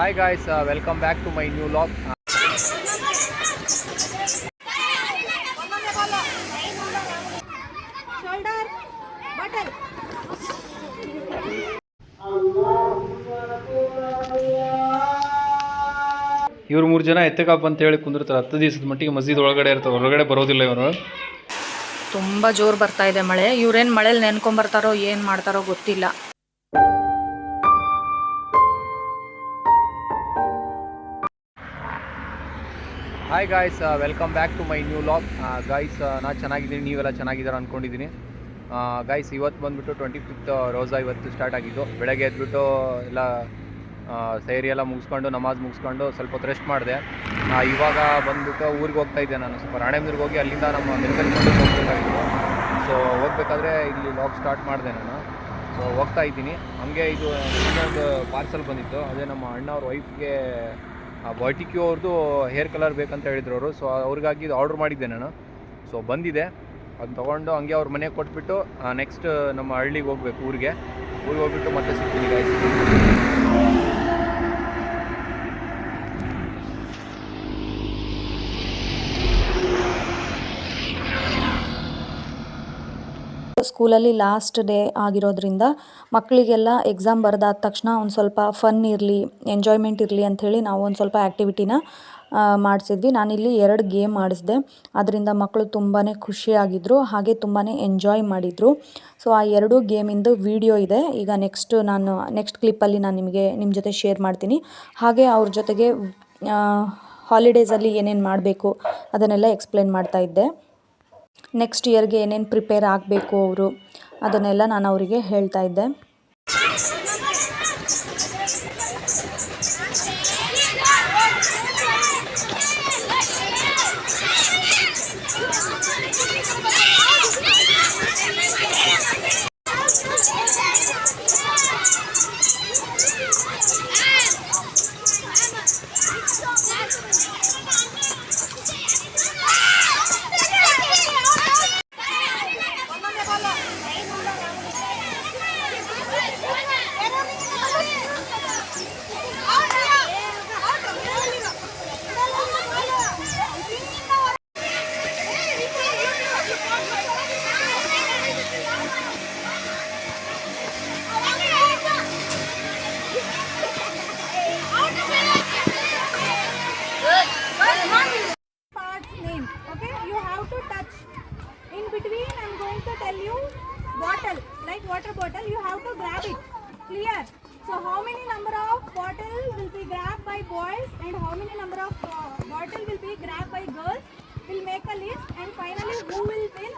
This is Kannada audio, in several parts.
Hi guys welcome back to my new vlog ಇವ್ರು ಮೂರು ಜನ ಎತ್ತಕಪ್ಪ ಅಂತ ಹೇಳಿ ಕುಂದಿರ್ತಾರೆ. ಹತ್ತು ದಿವಸದ ಮಟ್ಟಿಗೆ ಮಸೀದ್ ಒಳಗಡೆ ಇರ್ತಾರೆ. ಹೊರಗಡೆ ಬರೋದಿಲ್ಲ ಇವರು. ತುಂಬ ಜೋರು ಬರ್ತಾ ಇದೆ ಮಳೆ. ಇವ್ರೇನು ಮಳೇಲಿ ನೆನ್ಕೊಂಬರ್ತಾರೋ ಏನು ಮಾಡ್ತಾರೋ ಗೊತ್ತಿಲ್ಲ. Hi guys welcome back to my new vlog guys ನಾನು ಚೆನ್ನಾಗಿದ್ದೀನಿ ನೀವೆಲ್ಲ ಚೆನ್ನಾಗಿದ್ದಾರೆ ಅಂದ್ಕೊಂಡಿದ್ದೀನಿ ಗಾಯ್ಸ್ ಇವತ್ತು ಬಂದುಬಿಟ್ಟು ಟ್ವೆಂಟಿ ಫಿಫ್ತ್ ರೋಸಾ ಇವತ್ತು ಸ್ಟಾರ್ಟ್ ಆಗಿದ್ದು. ಬೆಳಗ್ಗೆ ಎದ್ಬಿಟ್ಟು ಎಲ್ಲ ಆ, ಸೈರಿ ಎಲ್ಲ ಮುಗಿಸ್ಕೊಂಡು ನಮಾಜ್ ಮುಗಿಸ್ಕೊಂಡು ಸ್ವಲ್ಪ ಹೊತ್ತು ರೆಸ್ಟ್ ಮಾಡಿದೆ. ಇವಾಗ ಬಂದುಬಿಟ್ಟು ಊರಿಗೆ ಹೋಗ್ತಾ ಇದ್ದೆ ನಾನು. ಸ್ವಲ್ಪ ರಾಣೇಂದ್ರಿಗೆ ಹೋಗಿ ಅಲ್ಲಿಂದ ನಮ್ಮ ಮೆಡಿಕಲ್ ಹೋಗ್ಬೇಕಾಗಿತ್ತು. ಸೊ ಹೋಗ್ಬೇಕಾದ್ರೆ ಇಲ್ಲಿ ಲಾಗ್ ಸ್ಟಾರ್ಟ್ ಮಾಡಿದೆ ನಾನು. ಸೊ ಹೋಗ್ತಾ ಇದ್ದೀನಿ. ಹಂಗೆ ಇದು ಇನ್ನೊಂದು ಪಾರ್ಸಲ್ ಬಂದಿತ್ತು. ಅದೇ ನಮ್ಮ ಅಣ್ಣ ಅವ್ರ ವೈಫ್ಗೆ ಬಾಟಿಕ್ಯೂ ಅವ್ರದ್ದು ಹೇರ್ ಕಲರ್ ಬೇಕಂತ ಹೇಳಿದ್ರು ಅವರು. ಸೊ ಅವ್ರಿಗಾಗಿ ಇದು ಆರ್ಡ್ರ್ ಮಾಡಿದ್ದೆ ನಾನು. ಸೊ ಬಂದಿದೆ. ಅದು ತೊಗೊಂಡು ಹಂಗೆ ಅವ್ರ ಮನೆಗೆ ಕೊಟ್ಬಿಟ್ಟು ನೆಕ್ಸ್ಟ್ ನಮ್ಮ ಹಳ್ಳಿಗೆ ಹೋಗ್ಬೇಕು ಊರಿಗೆ. ಊರಿಗೆ ಹೋಗ್ಬಿಟ್ಟು ಮತ್ತೆ ಸಿಗ್ತೀನಿ ಸ್ಕೂಲಲ್ಲಿ ಲಾಸ್ಟ್ ಡೇ ಆಗಿರೋದ್ರಿಂದ ಮಕ್ಕಳಿಗೆಲ್ಲ ಎಕ್ಸಾಮ್ ಬರೆದಾದ ತಕ್ಷಣ ಒಂದು ಸ್ವಲ್ಪ ಫನ್ ಇರಲಿ ಎಂಜಾಯ್ಮೆಂಟ್ ಇರಲಿ ಅಂಥೇಳಿ ನಾವು ಒಂದು ಸ್ವಲ್ಪ ಆ್ಯಕ್ಟಿವಿಟಿನ ಮಾಡಿಸಿದ್ವಿ. ನಾನಿಲ್ಲಿ ಎರಡು ಗೇಮ್ ಆಡಿಸಿದೆ. ಅದರಿಂದ ಮಕ್ಕಳು ತುಂಬಾ ಖುಷಿಯಾಗಿದ್ದರು ಹಾಗೆ ತುಂಬಾ ಎಂಜಾಯ್ ಮಾಡಿದರು. ಸೊ ಆ ಎರಡು ಗೇಮಿಂದು ವಿಡಿಯೋ ಇದೆ. ಈಗ ನೆಕ್ಸ್ಟ್ ನಾನು ನೆಕ್ಸ್ಟ್ ಕ್ಲಿಪ್ಪಲ್ಲಿ ನಾನು ನಿಮಗೆ ನಿಮ್ಮ ಜೊತೆ ಶೇರ್ ಮಾಡ್ತೀನಿ. ಹಾಗೆ ಅವ್ರ ಜೊತೆಗೆ ಹಾಲಿಡೇಸಲ್ಲಿ ಏನೇನು ಮಾಡಬೇಕು ಅದನ್ನೆಲ್ಲ ಎಕ್ಸ್ಪ್ಲೇನ್ ಮಾಡ್ತಾ ಇದ್ದೆ. ನೆಕ್ಸ್ಟ್ ಇಯರ್ಗೆ ಏನೇನು ಪ್ರಿಪೇರ್ ಆಗಬೇಕು ಅವರು ಅದನ್ನೆಲ್ಲ ನಾನು ಅವರಿಗೆ ಹೇಳ್ತಾ ಇದ್ದೆ. Be grabbed by girls we'll make a list and finally who will win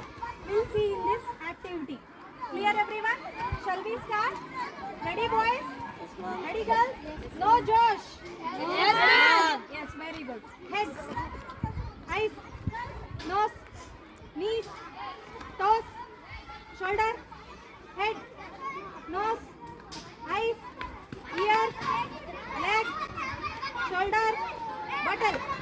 we'll see in this activity. Clear everyone? Shall we start? Ready boys? Ready girls? No josh. Yes ma'am. Yes very good. Head eyes, nose, knees, toes, shoulder, head, nose, eyes, ears, leg, shoulder, button.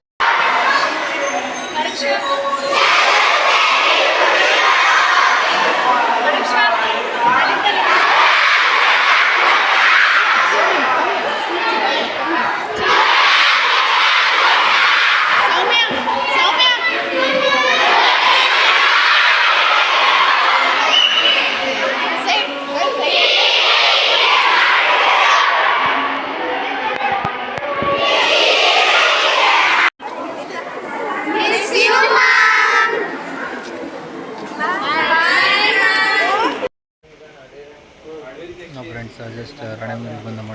Just ರಾಣೆಬೆನ್ನೂರಿಗೆ ಬಂದ ನಮ್ಮ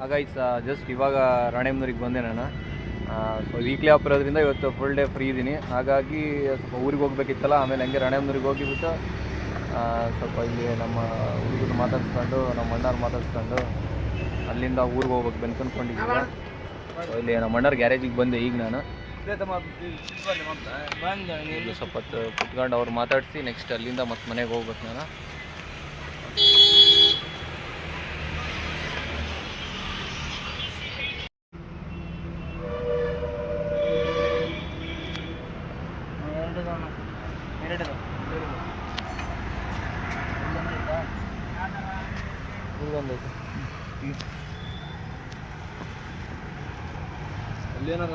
ಹಾಗಾಯ್ತು ಜಸ್ಟ್ ಇವಾಗ ರಾಣೇಮನೂರಿಗೆ ಬಂದೆ ನಾನು. ಸೊ ವೀಕ್ಲಿ ಆಫ್ ಇರೋದ್ರಿಂದ ಇವತ್ತು ಫುಲ್ ಡೇ ಫ್ರೀ ಇದ್ದೀನಿ ಹಾಗಾಗಿ ಸ್ವಲ್ಪ ಊರಿಗೆ ಹೋಗ್ಬೇಕಿತ್ತಲ್ಲ, ಆಮೇಲೆ ಹಂಗೆ ರಾಣೇಮನೂರಿಗೆ ಹೋಗಿಬಿಟ್ಟು ಸ್ವಲ್ಪ ಇಲ್ಲಿ ನಮ್ಮ ಹುಡುಗರು ಮಾತಾಡ್ಸ್ಕೊಂಡು, ನಮ್ಮ ಅಣ್ಣವ್ರು ಮಾತಾಡ್ಸ್ಕೊಂಡು ಅಲ್ಲಿಂದ ಊರಿಗೆ ಹೋಗ್ಬೇಕು ಬೆನ್ಕೊಂಡ್ಕೊಂಡಿದ್ದೀನಿ ಸೊ ಇಲ್ಲಿ ನಮ್ಮ ಅಣ್ಣವ್ರ ಗ್ಯಾರೇಜಿಗೆ ಬಂದೆ ಈಗ ನಾನು. ಇಲ್ಲಿ ಸ್ವಲ್ಪ ಹೊತ್ತು ಕುತ್ಕೊಂಡು ಅವ್ರು ಮಾತಾಡಿಸಿ ನೆಕ್ಸ್ಟ್ ಅಲ್ಲಿಂದ ಮತ್ತೆ ಮನೆಗೆ ಹೋಗ್ಬೇಕು ನಾನು. ಅಲ್ಲೇನಾರ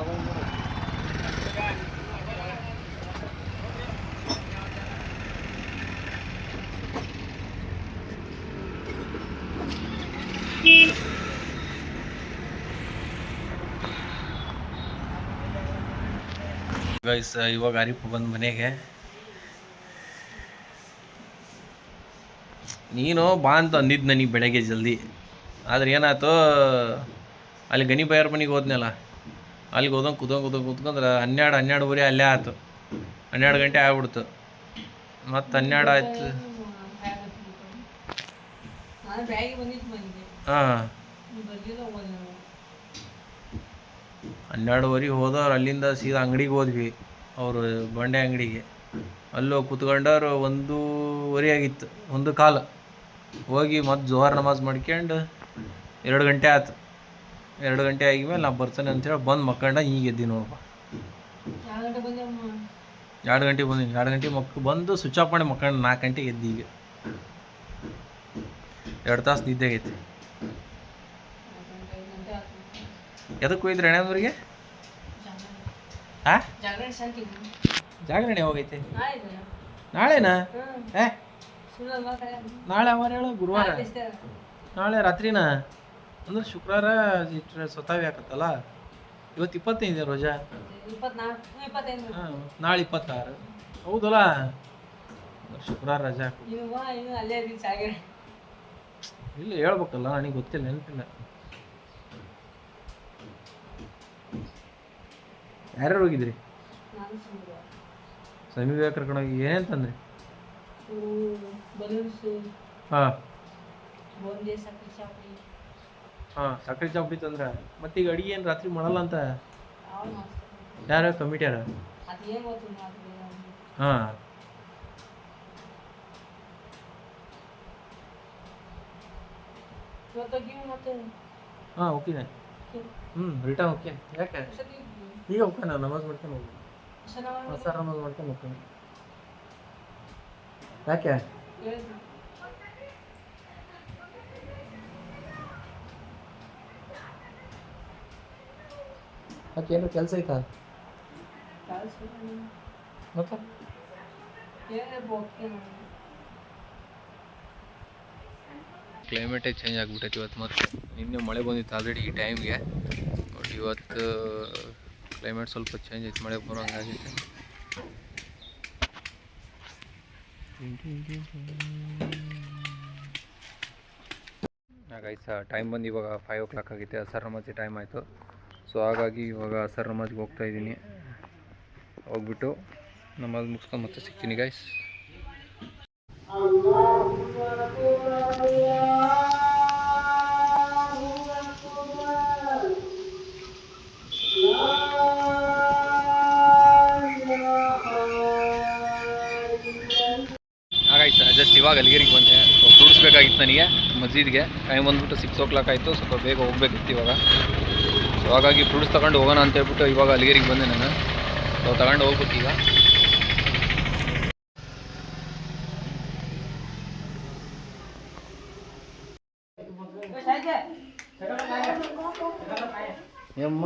ಗೈಸ್ ಇವಾಗ ಅರಿಪು ಬಂದು ಮನೆಗೆ. ನೀನು ಬಾ ಅಂತ ಅಂದಿದ್ದು ನನಗೆ ಬೆಳಗ್ಗೆ ಜಲ್ದಿ. ಆದ್ರೆ ಏನಾಯ್ತು? ಅಲ್ಲಿ ಗಣಿ ಬೈಯರ್ ಮನೆಗೆ ಹೋದ್ನಲ್ಲ. ಅಲ್ಲಿಗೆ ಹೋದಂಗೆ ಕುತ್ಕೊಂಡು ಕುತ್ಕೊಂಡು ಕುತ್ಕೊಂಡ್ರೆ ಹನ್ನೆರಡು ಹನ್ನೆರಡುವರೆ ಅಲ್ಲೇ ಆಯ್ತು ಹನ್ನೆರಡು ಗಂಟೆ ಆಗ್ಬಿಡ್ತು. ಮತ್ತು ಹನ್ನೆರಡು ಆಯ್ತು. ಹಾಂ. ಹನ್ನೆರಡುವರೆಗೆ ಹೋದವ್ರು ಅಲ್ಲಿಂದ ಸೀದಾ ಅಂಗಡಿಗೆ ಹೋದ್ವಿ. ಅವರು ಬಂಡೆ ಅಂಗಡಿಗೆ. ಅಲ್ಲಿ ಕುತ್ಕೊಂಡವ್ರು ಒಂದೂವರೆ ಆಗಿತ್ತು ಒಂದು ಕಾಲು. ಹೋಗಿ ಮತ್ತೆ ಜೋಹರ್ ನಮಾಜ್ ಮಾಡ್ಕೊಂಡು ಎರಡು ಗಂಟೆ ಆಯ್ತು ಎರಡು ಗಂಟೆ ಆಗಿದ್ಮೇಲೆ ನಾ ಬರ್ತಾನೆ ಅಂತೇಳಿ ಬಂದು ಮಕ್ಕಂಡ ಈಗ ಎದ್ದಿ ನೋಡಪ್ಪ. ಎರಡು ಗಂಟೆ ಬಂದೀನಿ. ಎರಡು ಗಂಟೆ ಮಕ್ ಬಂದು ಸ್ವಿಚ್ ಆಫ್ ಮಾಡಿ ಮಕ್ಕಂಡ ನಾಲ್ಕು ಗಂಟೆಗೆ ಎದ್ದು ಈಗ. ಎರಡು ತಾಸು ನಿದ್ದೆ ಆಗೈತಿ. ಎದಕ್ಕೆ ಹೋಯ್ತು ಅಣ್ಣವ್ರಿಗೆ ಹಾಂ ಜಾಗರಣೆ ಹೋಗೈತೆ. ನಾಳೆನಾ? ಏ? ನಾಳೆ ಅವರ ಹೇಳು? ಗುರುವಾರ. ನಾಳೆ ರಾತ್ರಿನಾ? ಅಂದ್ರೆ ಶುಕ್ರವಾರ ಇಟ್ರೆ ಸ್ವತಾವಿ ಹಾಕತ್ತಲ್ಲ? ಇವತ್ತು ಇಪ್ಪತ್ತೈದು ರೋಜಾ? ಹಾಂ ನಾಳೆ ಇಪ್ಪತ್ತಾರು. ಹೌದಲ್ಲ? ಶುಕ್ರವಾರ ರಜಾ ಹಾಕು. ಇಲ್ಲ ಹೇಳ್ಬೇಕಲ್ಲ ನನಗೆ ಗೊತ್ತಿಲ್ಲ ನೆನಪಿಲ್ಲ. ಯಾರ್ಯಾರು ಹೋಗಿದ್ರಿ? ಸಮೀಪ ಕರ್ಕೊಂಡೋಗಿ ಏನೇನು ತಂದ್ರಿ? ಹಾಂ. ಹಾಂ ಸಕ್ಕರೆ ಚಾಪುಡಿ ತಂದ್ರ ಮತ್ತೀಗ ಅಡಿಗೆ ಏನು ರಾತ್ರಿ ಮಾಡಲ್ಲ ಅಂತ? ಯಾರು ಕಮಿಟಿಯಾರ ಹಾಂ. ಹಾಂ ಓಕೆನೆ ಹ್ಞೂ ರಿಟರ್ನ್ ಓಕೆ ಯಾಕೆ? ಈಗ ಓಕೆ ನಾನು ನಮಾಜ್ ಮಾಡ್ಕೊಂಡು ಹೋಗಿ ಹೊಸ ನಮಾಜ್ ಮಾಡ್ಕೊಂಡು ಹೋಗ್ತೀನಿ. ಯಾಕೆ? ಯಾಕೆ ಏನು ಕೆಲಸ ಐತಾ ಮತ್ತೆ? ಕ್ಲೈಮೇಟೇ ಚೇಂಜ್ ಆಗಿಬಿಟ್ಟೈತೆ ಇವತ್ತು ಮತ್ತೆ. ನಿನ್ನೆ ಮಳೆ ಬಂದಿತ್ತು ಆಲ್ರೆಡಿ ಈ ಟೈಮ್ಗೆ ಬಟ್ ಇವತ್ತು ಕ್ಲೈಮೇಟ್ ಸ್ವಲ್ಪ ಚೇಂಜ್ ಐತೆ ಮಳೆ ಬರೋಂಗಾಗೈತೆ ಗೈಸ್ ಟೈಮ್ ಬಂದು ಇವಾಗ ಫೈವ್ ಓ ಕ್ಲಾಕ್ ಆಗಿತ್ತು ಸರ್ ಮತ್ತೆ ಟೈಮ್ ಆಯಿತು. ಸೊ ಹಾಗಾಗಿ ಇವಾಗ ಸರ್ ನಮಾಜ್ಗೆ ಹೋಗ್ತಾ ಇದ್ದೀನಿ. ಹೋಗ್ಬಿಟ್ಟು ನಮಾಜ್ ಮುಗಿಸ್ಕೊಂಡು ಮತ್ತೆ ಸಿಗ್ತೀನಿ ಗಾಯ್ಸ್ ಜಸ್ಟ್ ಇವಾಗ ಅಲ್ಲಿಗೇರಿಗೆ ಬಂದೆ. ಸೊ ಕೂಡಿಸ್ಬೇಕಾಗಿತ್ತು ಬೇಕಾಗಿತ್ತು ನನಗೆ ಮಸೀದ್ಗೆ ಟೈಮ್ ಬಂದ್ಬಿಟ್ಟು ಸಿಕ್ಸ್ ಓ ಕ್ಲಾಕ್ ಆಯಿತು, ಸ್ವಲ್ಪ ಬೇಗ ಹೋಗ್ಬೇಕಿತ್ತು ಇವಾಗ. ಸೊ ಹಾಗಾಗಿ ಫ್ರೂಟ್ಸ್ ತಗೊಂಡು ಹೋಗೋಣ ಅಂತ ಹೇಳ್ಬಿಟ್ಟು ಇವಾಗ ಅಲ್ಲಿಗೇರಿಗೆ ಬಂದೆ ನಾನು. ಸೊ ತಗೊಂಡು ಹೋಗ್ಬೇಕು ಈಗ. ಏಮ್ಮ?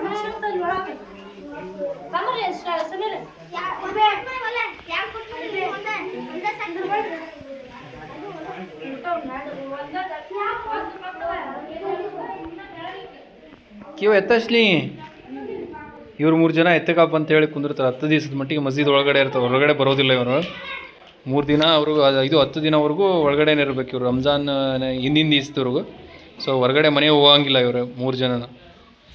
ಬಂದ್ರಿ ಸಮೀರ್ ಕಿವ ಇವ್ರು ಮೂರು ಜನ ಎತ್ತಕಪ್ಪ ಅಂತ ಹೇಳಿ ಕುಂದಿರ್ತಾರೆ. ಹತ್ತು ದಿವಸದ ಮಟ್ಟಿಗೆ ಮಸೀದ್ ಒಳಗಡೆ ಇರ್ತಾರೆ ಹೊರಗಡೆ ಬರೋದಿಲ್ಲ ಇವರು. ಮೂರು ದಿನ ಅವರು ಇದು ಹತ್ತು ದಿನವರೆಗೂ ಒಳಗಡೆನೇ ಇರಬೇಕು ಇವರು. ರಂಜಾನ್ ಹಿಂದಿನ ದಿವಸದವರೆಗೂ. ಸೊ ಹೊರಗಡೆ ಮನೆಗೆ ಹೋಗಂಗಿಲ್ಲ ಇವರು ಮೂರು ಜನನ.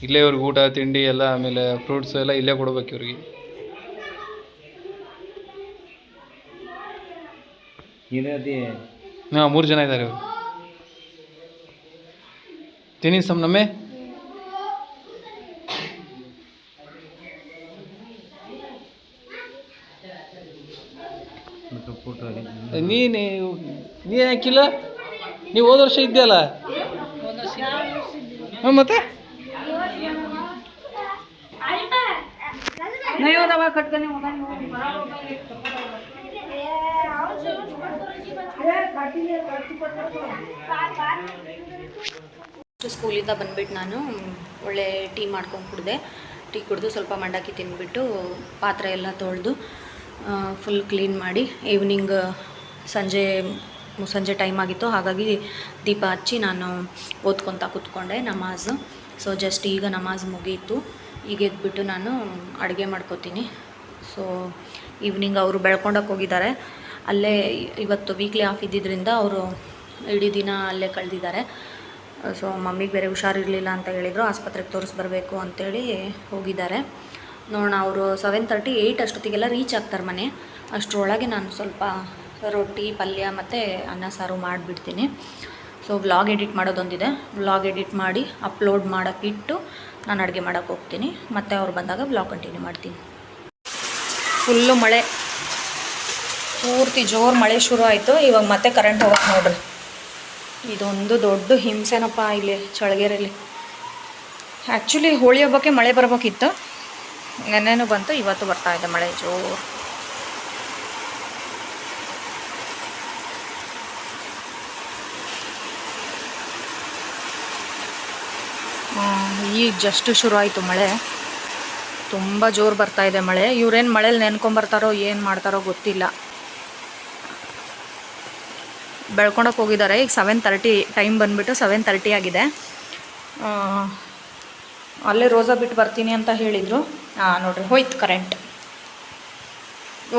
ಇಲ್ಲೇ ಇವ್ರಿಗೆ ಊಟ ತಿಂಡಿ ಎಲ್ಲ ಆಮೇಲೆ ಫ್ರೂಟ್ಸ್ ಎಲ್ಲ ಇಲ್ಲೇ ಕೊಡ್ಬೇಕು ಇವ್ರಿಗೆ. ಹಾಂ ಮೂರು ಜನ ಇದ್ದಾರೆ ಇವರು. ತಿನ್ನಿ ಸಮ್ ನಮ್ಮೆ? ನೀ ನೀನು ನೀ ಹಾಕಿಲ್ಲ ನೀವು ಹೋದ ವರ್ಷ ಇದ್ದೆಯಲ್ಲ? ಹಾಂ ಮತ್ತೆ? ಸ್ಕೂಲಿಂದ ಬಂದ್ಬಿಟ್ಟು ನಾನು ಒಳ್ಳೆ ಟೀ ಮಾಡ್ಕೊಂಡು ಕುಡಿದೆ. ಟೀ ಕುಡಿದು ಸ್ವಲ್ಪ ಮಂಡಕ್ಕಿ ತಿಂದ್ಬಿಟ್ಟು ಪಾತ್ರೆ ಎಲ್ಲ ತೊಳೆದು ಫುಲ್ ಕ್ಲೀನ್ ಮಾಡಿ ಈವ್ನಿಂಗ್ ಸಂಜೆ ಸಂಜೆ ಟೈಮ್ ಆಗಿತ್ತು. ಹಾಗಾಗಿ ದೀಪ ಹಚ್ಚಿ ನಾನು ಓದ್ಕೊತಾ ಕೂತ್ಕೊಂಡೆ ನಮಾಜ್. ಸೊ ಜಸ್ಟ್ ಈಗ ನಮಾಜ್ ಮುಗೀತು. ಈಗ ಎದ್ಬಿಟ್ಟು ನಾನು ಅಡುಗೆ ಮಾಡ್ಕೋತೀನಿ. ಸೊ ಈವ್ನಿಂಗ್ ಅವರು ಬೆಳ್ಕೊಂಡಕ್ಕೆ ಹೋಗಿದ್ದಾರೆ. ಅಲ್ಲೇ ಇವತ್ತು ವೀಕ್ಲಿ ಆಫ್ ಇದ್ದಿದ್ದರಿಂದ ಅವರು ಇಡೀ ದಿನ ಅಲ್ಲೇ ಕಳೆದಿದ್ದಾರೆ. ಸೊ ಮಮ್ಮಿಗೆ ಬೇರೆ ಹುಷಾರಿರಲಿಲ್ಲ ಅಂತ ಹೇಳಿದರು. ಆಸ್ಪತ್ರೆಗೆ ತೋರಿಸ್ಬರ್ಬೇಕು ಅಂತೇಳಿ ಹೋಗಿದ್ದಾರೆ. ನೋಡೋಣ, ಅವರು ಸೆವೆನ್ ತರ್ಟಿ ಏಯ್ಟ್ ಅಷ್ಟೊತ್ತಿಗೆಲ್ಲ ರೀಚ್ ಆಗ್ತಾರೆ ಮನೆ. ಅಷ್ಟರೊಳಗೆ ನಾನು ಸ್ವಲ್ಪ ರೊಟ್ಟಿ, ಪಲ್ಯ ಮತ್ತು ಅನ್ನ, ಸಾರು ಮಾಡಿಬಿಡ್ತೀನಿ. ಸೊ ವ್ಲಾಗ್ ಎಡಿಟ್ ಮಾಡೋದೊಂದಿದೆ. ವ್ಲಾಗ್ ಎಡಿಟ್ ಮಾಡಿ ಅಪ್ಲೋಡ್ ಮಾಡೋಕ್ಕಿಟ್ಟು ನಾನು ಅಡುಗೆ ಮಾಡೋಕ್ಕೆ ಹೋಗ್ತೀನಿ, ಮತ್ತು ಅವ್ರು ಬಂದಾಗ ಬ್ಲಾಗ್ ಕಂಟಿನ್ಯೂ ಮಾಡ್ತೀನಿ. ಫುಲ್ಲು ಮಳೆ. ಪೂರ್ತಿ ಜೋರು ಮಳೆ ಶುರು ಆಯಿತು, ಇವಾಗ ಮತ್ತೆ ಕರೆಂಟ್ ಹೋಗಕ್ಕೆ ನೋಡ್ರಿ. ಇದೊಂದು ದೊಡ್ಡ ಹಿಂಸೆನಪ್ಪ ಇಲ್ಲಿ ಚಳಗೇರಲ್ಲಿ ಆ್ಯಕ್ಚುಲಿ ಹೋಳಿ ಹಬ್ಬಕ್ಕೆ ಮಳೆ ಬರಬೇಕಿತ್ತು. ನೆನ್ನೆನೂ ಬಂತು, ಇವತ್ತು ಬರ್ತಾ ಇದೆ ಮಳೆ ಜೋರು. ಈಗ ಜಸ್ಟ್ ಶುರು ಆಯಿತು ಮಳೆ. ತುಂಬ ಜೋರು ಬರ್ತಾ ಇದೆ ಮಳೆ. ಇವ್ರೇನು ಮಳೇಲಿ ನೆನ್ಕೊಂಬರ್ತಾರೋ, ಏನು ಮಾಡ್ತಾರೋ ಗೊತ್ತಿಲ್ಲ. ಬೆಳ್ಕೊಂಡಕ್ಕೆ ಹೋಗಿದ್ದಾರೆ. ಈಗ ಸೆವೆನ್ ತರ್ಟಿ ಟೈಮ್ ಬಂದುಬಿಟ್ಟು ಸೆವೆನ್ ತರ್ಟಿ ಆಗಿದೆ. ಅಲ್ಲೇ ರೋಸಾ ಬಿಟ್ಟು ಬರ್ತೀನಿ ಅಂತ ಹೇಳಿದರು. ಹಾಂ ನೋಡಿರಿ, ಹೋಯ್ತು ಕರೆಂಟ್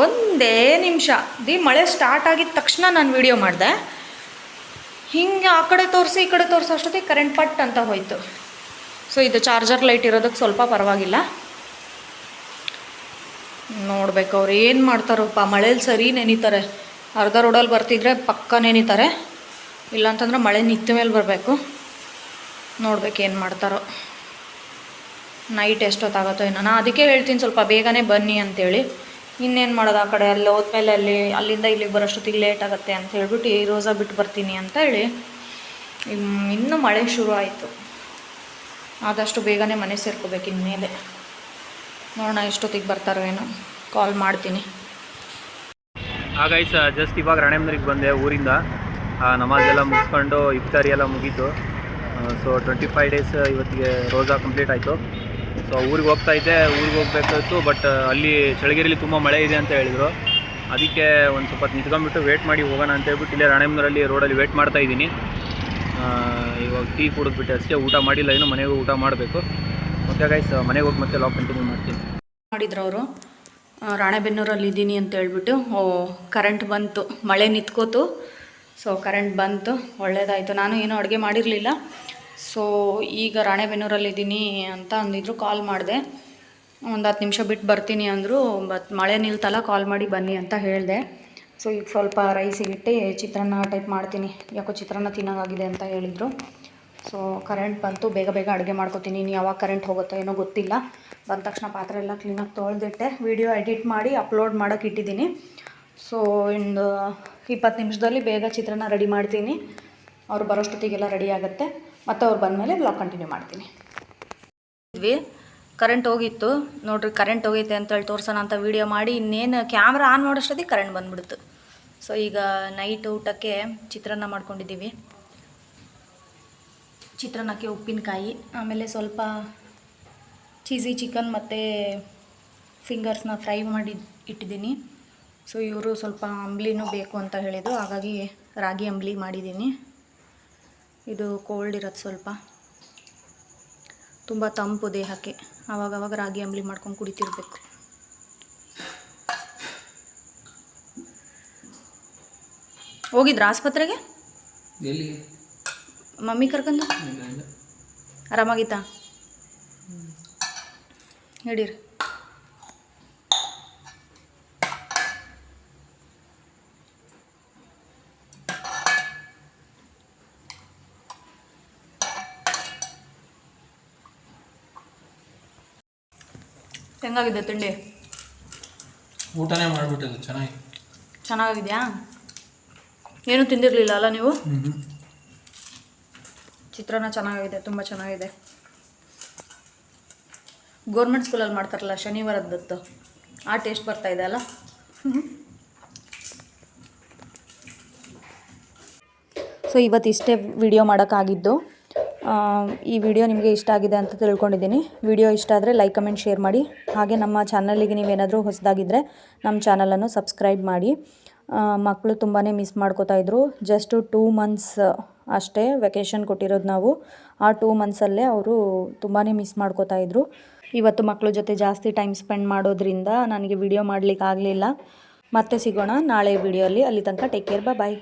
ಒಂದೇ ನಿಮಿಷ. ದಿ ಮಳೆ ಸ್ಟಾರ್ಟ್ ಆಗಿದ ತಕ್ಷಣ ನಾನು ವಿಡಿಯೋ ಮಾಡಿದೆ. ಹಿಂಗೆ ಆ ಕಡೆ ತೋರಿಸಿ, ಈ ಕಡೆ ತೋರಿಸೋ, ಅಷ್ಟೊತ್ತಿಗೆ ಕರೆಂಟ್ ಪಟ್ ಅಂತ ಹೋಯ್ತು. ಸೊ ಇದು ಚಾರ್ಜರ್ ಲೈಟ್ ಇರೋದಕ್ಕೆ ಸ್ವಲ್ಪ ಪರವಾಗಿಲ್ಲ. ನೋಡ್ಬೇಕು ಅವ್ರು ಏನು ಮಾಡ್ತಾರಪ್ಪ ಮಳೇಲಿ ಸರಿ ನೆನೀತಾರೆ. ಅರ್ಧ ರೋಡಲ್ಲಿ ಬರ್ತಿದ್ರೆ ಪಕ್ಕ ನೆನೀತಾರೆ. ಇಲ್ಲಾಂತಂದ್ರೆ ಮಳೆ ನಿತ್ತ ಮೇಲೆ ಬರಬೇಕು. ನೋಡ್ಬೇಕು ಏನು ಮಾಡ್ತಾರೋ. ನೈಟ್ ಎಷ್ಟೊತ್ತಾಗತ್ತೋ ಏನೋ. ನಾನು ಅದಕ್ಕೆ ಹೇಳ್ತೀನಿ ಸ್ವಲ್ಪ ಬೇಗನೆ ಬನ್ನಿ ಅಂತೇಳಿ. ಇನ್ನೇನು ಮಾಡೋದು ಆ ಕಡೆ? ಅಲ್ಲಿ ಹೋದ್ಮೇಲೆ ಅಲ್ಲಿ, ಅಲ್ಲಿಂದ ಇಲ್ಲಿಗೆ ಬರೋಷ್ಟೊತ್ತಿಗೆ ಲೇಟ್ ಆಗುತ್ತೆ ಅಂತ ಹೇಳ್ಬಿಟ್ಟು ಈ ರೋಸಾ ಬಿಟ್ಟು ಬರ್ತೀನಿ ಅಂತ ಹೇಳಿ. ಇನ್ನೂ ಮಳೆ ಶುರು ಆಯಿತು. ಆದಷ್ಟು ಬೇಗನೆ ಮನೆ ಸೇರ್ಕೋಬೇಕು ಇನ್ಮೇಲೆ. ನೋಡೋಣ ಎಷ್ಟೊತ್ತಿಗೆ ಬರ್ತಾರೋ ಏನೋ. ಕಾಲ್ ಮಾಡ್ತೀನಿ. ಹಾಗಾಯ್ತು ಜಸ್ಟ್ ಇವಾಗ ರಾಣೆಬಂದರಿಗೆ ಬಂದೆ ಊರಿಂದ. ಆ, ನಮಾಜ್ ಎಲ್ಲ ಮುಗಿಸ್ಕೊಂಡು ಇಫ್ತಾರಿ ಎಲ್ಲ ಮುಗೀತು. ಸೊ ಟ್ವೆಂಟಿ ಫೈವ್ ಡೇಸ್ ಇವತ್ತಿಗೆ ರೋಜಾ ಕಂಪ್ಲೀಟ್ ಆಯಿತು. ಸೊ ಊರಿಗೆ ಹೋಗ್ತಾ ಇದ್ದೆ ಊರಿಗೆ ಹೋಗ್ಬೇಕಾಯ್ತು ಬಟ್ ಅಲ್ಲಿ ಚಳಗಿರಿಲಿ ತುಂಬ ಮಳೆ ಇದೆ ಅಂತ ಹೇಳಿದರು. ಅದಕ್ಕೆ ಒಂದು ಸ್ವಲ್ಪ ನಿಂತ್ಕೊಂಡ್ಬಿಟ್ಟು ವೇಟ್ ಮಾಡಿ ಹೋಗೋಣ ಅಂತ ಹೇಳ್ಬಿಟ್ಟು ಇಲ್ಲೇ ರಾಣೆಬಂದರಲ್ಲಿ ರೋಡಲ್ಲಿ ವೇಟ್ ಮಾಡ್ತಾ ಇದ್ದೀನಿ. ಆ, ಇವಾಗ ಟೀ ಕುಡಿದ್ಬಿಟ್ಟೆ ಅಷ್ಟೇ ಊಟ ಮಾಡಿಲ್ಲ, ಇನ್ನು ಮನೆಗೆ ಊಟ ಮಾಡಬೇಕು. ಮತ್ತೆ ಗೈಸ್ ಮನೆಗೆ ಹೋಗಿ ಮತ್ತೆ ಲಾಕ್ ಕಂಟಿನ್ಯೂ ಮಾಡ್ತೀನಿ. ಮಾಡಿದ್ರು ಅವರು. ರಾಣೆಬೆನ್ನೂರಲ್ಲಿ ಇದ್ದೀನಿ ಅಂತ ಹೇಳ್ಬಿಟ್ಟು, ಓ ಕರೆಂಟ್ ಬಂತು. ಮಳೆ ನಿಂತ್ಕೋತು. ಸೊ ಕರೆಂಟ್ ಬಂತು. ಒಳ್ಳೇದಾಯಿತು. ನಾನು ಏನೂ ಅಡುಗೆ ಮಾಡಿರಲಿಲ್ಲ. ಸೊ ಈಗ ರಾಣೆಬೆನ್ನೂರಲ್ಲಿ ಇದ್ದೀನಿ ಅಂತ ಅಂದಿದ್ರು ಕಾಲ್ ಮಾಡಿದೆ. ಒಂದು ಹತ್ತು ನಿಮಿಷ ಬಿಟ್ಟು ಬರ್ತೀನಿ ಅಂದರು ಬಟ್ ಮಳೆ ನಿಲ್ತಲ್ಲ ಕಾಲ್ ಮಾಡಿ ಬನ್ನಿ ಅಂತ ಹೇಳಿದೆ. ಸೊ ಈಗ ಸ್ವಲ್ಪ ರೈಸಿಗಿಟ್ಟು ಚಿತ್ರಾನ್ನ ಟೈಪ್ ಮಾಡ್ತೀನಿ. ಯಾಕೋ ಚಿತ್ರಾನ್ನ ತಿನ್ನೋಂಗಾಗಿದೆ ಅಂತ ಹೇಳಿದರು. ಸೊ ಕರೆಂಟ್ ಬಂತು. ಬೇಗ ಬೇಗ ಅಡುಗೆ ಮಾಡ್ಕೊತೀನಿ. ಇನ್ನು ಯಾವಾಗ ಕರೆಂಟ್ ಹೋಗುತ್ತೋ ಏನೋ ಗೊತ್ತಿಲ್ಲ. ಬಂದ ತಕ್ಷಣ ಪಾತ್ರೆ ಎಲ್ಲ ಕ್ಲೀನಾಗಿ ತೊಳೆದಿಟ್ಟೆ. ವಿಡಿಯೋ ಎಡಿಟ್ ಮಾಡಿ ಅಪ್ಲೋಡ್ ಮಾಡೋಕೆ ಇಟ್ಟಿದ್ದೀನಿ. ಸೊ ಒಂದು ಇಪ್ಪತ್ತು ನಿಮಿಷದಲ್ಲಿ ಬೇಗ ಚಿತ್ರಾನ್ನ ರೆಡಿ ಮಾಡ್ತೀನಿ. ಅವ್ರು ಬರೋಷ್ಟೊತ್ತಿಗೆಲ್ಲ ರೆಡಿ ಆಗುತ್ತೆ. ಮತ್ತು ಅವ್ರು ಬಂದಮೇಲೆ ಬ್ಲಾಗ್ ಕಂಟಿನ್ಯೂ ಮಾಡ್ತೀನಿ. ಕರೆಂಟ್ ಹೋಗಿತ್ತು. ನೋಡ್ರಿ ಕರೆಂಟ್ ಹೋಗೈತೆ ಅಂತೇಳಿ ತೋರ್ಸೋಣ ಅಂತ ವೀಡಿಯೋ ಮಾಡಿ, ಇನ್ನೇನು ಕ್ಯಾಮ್ರಾ ಆನ್ ಮಾಡೋಷ್ಟೊತ್ತಿಗೆ ಕರೆಂಟ್ ಬಂದ್ಬಿಡ್ತು. ಸೊ ಈಗ ನೈಟ್ ಊಟಕ್ಕೆ ಚಿತ್ರಾನ್ನ ಮಾಡ್ಕೊಂಡಿದ್ದೀವಿ. ಚಿತ್ರಾನ್ನಕ್ಕೆ ಉಪ್ಪಿನಕಾಯಿ, ಆಮೇಲೆ ಸ್ವಲ್ಪ ಚೀಸಿ ಚಿಕನ್ ಮತ್ತು ಫಿಂಗರ್ಸ್ನ ಫ್ರೈ ಮಾಡಿ ಇಟ್ಟಿದ್ದೀನಿ. ಸೊ ಇವರು ಸ್ವಲ್ಪ ಅಂಬ್ಲಿನೂ ಬೇಕು ಅಂತ ಹೇಳಿದರು. ಹಾಗಾಗಿ ರಾಗಿ ಅಂಬ್ಲಿ ಮಾಡಿದ್ದೀನಿ. ಇದು ಕೋಲ್ಡ್ ಇರೋದು ಸ್ವಲ್ಪ. ತುಂಬ ತಂಪು ದೇಹಕ್ಕೆ. ಆವಾಗವಾಗ ರಾಗಿ ಅಂಬಲಿ ಮಾಡ್ಕೊಂಡು ಕುಡಿತಿರ್ಬೇಕು. ಹೋಗಿದ್ರ ಆಸ್ಪತ್ರೆಗೆ? ಮಮ್ಮಿ ಕರ್ಕೊಂಡು? ಆರಾಮಾಗಿತ್ತಾ ಹಿಡೀರಿ ಹೆಂಗಾಗಿದೆ ತಿಂಡಿ? ಊಟನೇ ಮಾಡಿಬಿಟ್ಟಿದ್ದು ಚೆನ್ನಾಗಿ. ಚೆನ್ನಾಗಿದೆಯಾ? ಏನೂ ತಿಂದಿರಲಿಲ್ಲ ಅಲ್ಲ ನೀವು? ಚಿತ್ರಾನ್ನ ಚೆನ್ನಾಗಿದೆ ತುಂಬ ಚೆನ್ನಾಗಿದೆ. ಗೌರ್ಮೆಂಟ್ ಸ್ಕೂಲಲ್ಲಿ ಮಾಡ್ತಾರಲ್ಲ ಶನಿವಾರದತ್ತು ಆ ಟೇಸ್ಟ್ ಬರ್ತಾ ಇದೆ ಅಲ್ಲ? ಸೊ ಇವತ್ತು ಇಷ್ಟೇ ವಿಡಿಯೋ ಮಾಡೋಕ್ಕಾಗಿದ್ದು. ಈ ವಿಡಿಯೋ ನಿಮಗೆ ಇಷ್ಟ ಆಗಿದೆ ಅಂತ ತಿಳ್ಕೊಂಡಿದ್ದೀನಿ. ವಿಡಿಯೋ ಇಷ್ಟ ಆದರೆ ಲೈಕ್, ಕಮೆಂಟ್, ಶೇರ್ ಮಾಡಿ. ಹಾಗೆ ನಮ್ಮ ಚಾನಲಿಗೆ ನೀವೇನಾದರೂ ಹೊಸದಾಗಿದ್ದರೆ ನಮ್ಮ ಚಾನಲನ್ನು ಸಬ್ಸ್ಕ್ರೈಬ್ ಮಾಡಿ. ಮಕ್ಕಳು ತುಂಬಾ ಮಿಸ್ ಮಾಡ್ಕೋತಾ ಇದ್ರು. ಜಸ್ಟು ಟೂ ಮಂತ್ಸ್ ಅಷ್ಟೇ ವೆಕೇಷನ್ ಕೊಟ್ಟಿರೋದು ನಾವು. ಆ ಟೂ ಮಂತ್ಸಲ್ಲೇ ಅವರು ತುಂಬಾ ಮಿಸ್ ಮಾಡ್ಕೋತಾ ಇದ್ರು. ಇವತ್ತು ಮಕ್ಕಳ ಜೊತೆ ಜಾಸ್ತಿ ಟೈಮ್ ಸ್ಪೆಂಡ್ ಮಾಡೋದ್ರಿಂದ ನನಗೆ ವಿಡಿಯೋ ಮಾಡಲಿಕ್ಕೆ ಆಗಲಿಲ್ಲ. ಮತ್ತೆ ಸಿಗೋಣ ನಾಳೆ ವಿಡಿಯೋಲಿ ಅಲ್ಲಿ. ತನಕ ಟೇಕ್ ಕೇರ್ ಬಾಯ್